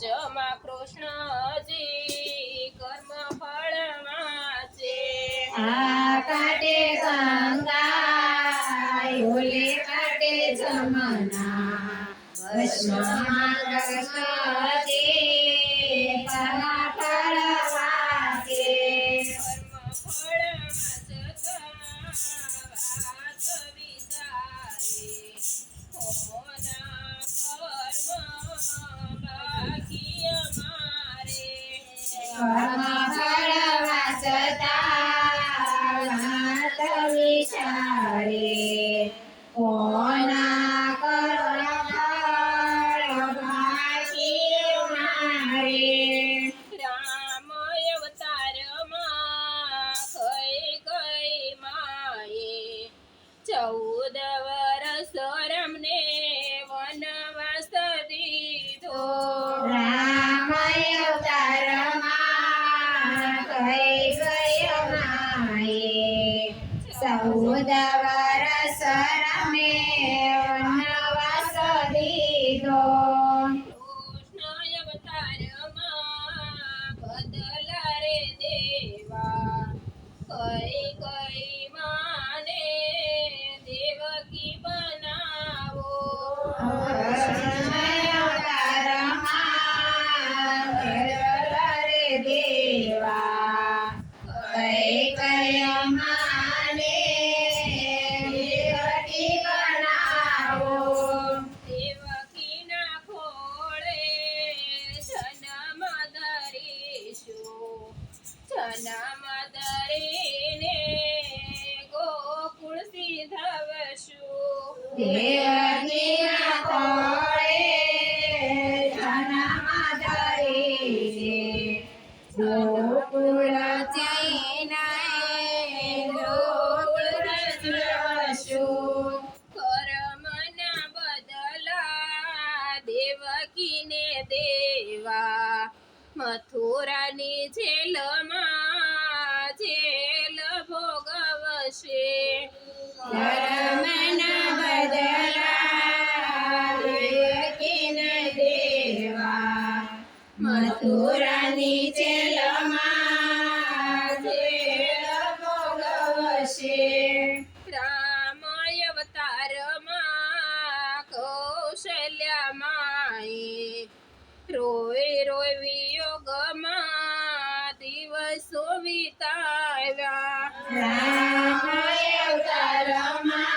જમા કૃષ્ણજી કર્મ ફળ વાંચે. આ કાટે ગંગા ઓલે કાટે જમના. વૈષ્ણવમાં કૃષ્ણજી. ચૌદ વરસ ધરીને ગોકુળ સીધવશું. દેવકીના કોળે જન્મ ધરીને ગોકુળ જઈને ગોકુળ જશું. કર્મના બદલા દેવકીને દેવા. મથુરાની જેલમાં મથુરાની જેલમાં રામાય ભોગવશે. કૌશલ્યા અવતારમાં કૌશલ્યામાએ રોય રોય વિયોગમાં દિવસો વિતાવ્યા રામ અવતારમાં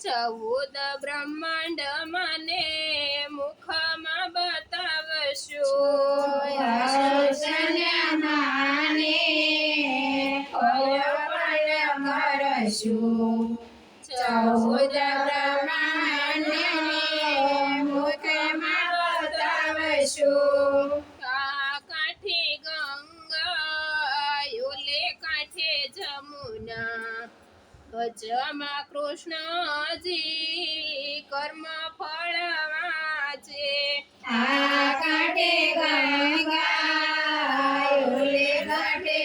ચૌદ બ્રહ્માંડ મને મુખમાં બતાવશું યશોદમાને અર્પણ કરશું. ચૌદ બ્રહ્માંડને મુખમાં બતાવશું. આ કાંઠે ગંગા ઓલે કાંઠે જમુના વચમાં કૃષ્ણજી કર્મ ફળ વાંચે. આ કાંઠે ગંગા, ઓલે કાંઠે